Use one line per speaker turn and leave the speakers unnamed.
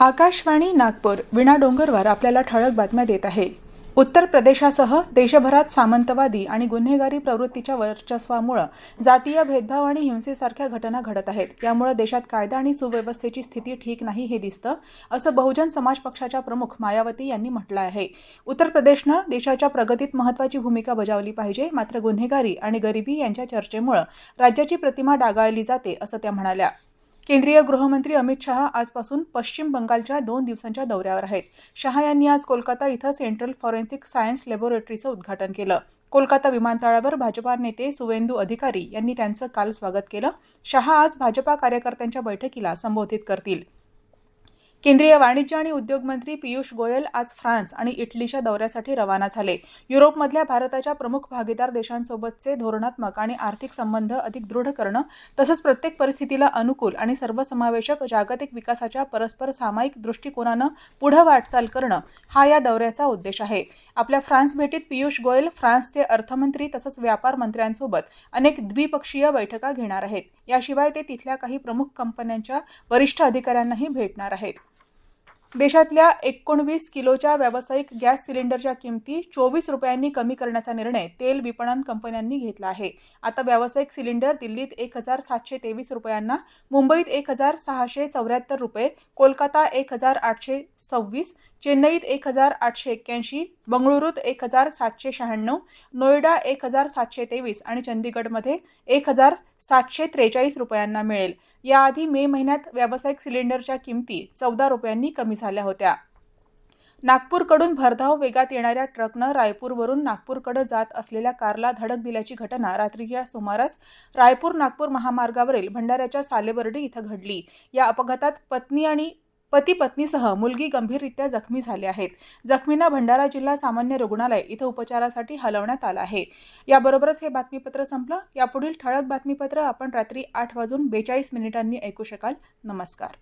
आकाशवाणी नागपूर विणा डोंगरवार आपल्याला ठळक बातम्या देत आहे. उत्तर प्रदेशासह देशभरात सामंतवादी आणि गुन्हेगारी प्रवृत्तीच्या वर्चस्वामुळे जातीय भेदभाव आणि हिंसेसारख्या घटना घडत आहेत. यामुळे देशात कायदा आणि सुव्यवस्थेची स्थिती ठीक नाही हे दिसतं असं बहुजन समाज पक्षाच्या प्रमुख मायावती यांनी म्हटलं आहे. उत्तर प्रदेशनं देशाच्या प्रगतीत महत्त्वाची भूमिका बजावली पाहिजे मात्र गुन्हेगारी आणि गरिबी यांच्या चर्चेमुळे राज्याची प्रतिमा डागाळली जाते असं त्या म्हणाल्या. केंद्रीय गृहमंत्री अमित शहा आजपासून पश्चिम बंगालच्या दोन दिवसांच्या दौऱ्यावर आहेत. शहा यांनी आज कोलकाता इथं सेंट्रल फॉरेन्सिक सायन्स लॅबोरेटरीचं उद्घाटन केलं. कोलकाता विमानतळावर भाजपा नेते सुवेंदू अधिकारी यांनी त्यांचं काल स्वागत केलं. शहा आज भाजपा कार्यकर्त्यांच्या बैठकीला संबोधित करतील. केंद्रीय वाणिज्य आणि उद्योग मंत्री पियुष गोयल आज फ्रान्स आणि इटलीच्या दौऱ्यासाठी रवाना झाले. युरोपमधल्या भारताच्या प्रमुख भागीदार देशांसोबतचे धोरणात्मक आणि आर्थिक संबंध अधिक दृढ करणं तसंच प्रत्येक परिस्थितीला अनुकूल आणि सर्वसमावेशक जागतिक विकासाच्या परस्पर सामायिक दृष्टिकोनानं पुढं वाटचाल करणं हा या दौऱ्याचा उद्देश आहे. आपल्या फ्रान्स भेटीत पियुष गोयल फ्रान्सचे अर्थमंत्री तसंच व्यापार मंत्र्यांसोबत अनेक द्विपक्षीय बैठका घेणार आहेत. याशिवाय ते तिथल्या काही प्रमुख कंपन्यांच्या वरिष्ठ अधिकाऱ्यांनाही भेटणार आहेत. देशातल्या एकोणवीस किलोच्या व्यावसायिक गॅस सिलेंडरच्या किमती चोवीस रुपयांनी कमी करण्याचा निर्णय तेल विपणन कंपन्यांनी घेतला आहे. आता व्यावसायिक सिलेंडर दिल्लीत एक हजार सातशे तेवीस रुपयांना मुंबईत एक हजार सहाशे चौऱ्याहत्तर रुपये कोलकाता एक हजार आठशे सव्वीस चेन्नईत एक हजार आठशे एक्क्याऐंशी बंगळुरूत एक हजार सातशे शहाण्णव नोएडा एक हजार सातशे तेवीस आणि चंदीगडमध्ये एक हजार सातशे त्रेचाळीस रुपयांना मिळेल. याआधी मे महिन्यात व्यावसायिक सिलेंडरच्या किमती चौदा रुपयांनी कमी झाल्या होत्या. नागपूरकडून भरधाव वेगात येणाऱ्या ट्रकनं रायपूरवरून नागपूरकडे जात असलेल्या कारला धडक दिल्याची घटना रात्रीच्या सुमारास रायपूर नागपूर महामार्गावरील भंडाऱ्याच्या सालेबर्डी इथं घडली. या अपघातात पत्नी आणि पती पत्नीसह मुलगी गंभीररित्या जखमी झाले आहेत. जखमींना भंडारा जिल्हा सामान्य रुग्णालय इथं उपचारासाठी हलवण्यात आलं आहे. याबरोबरच हे बातमीपत्र संपलं. यापुढील ठळक बातमीपत्र आपण रात्री आठ वाजून बेचाळीस मिनिटांनी ऐकू शकाल. नमस्कार.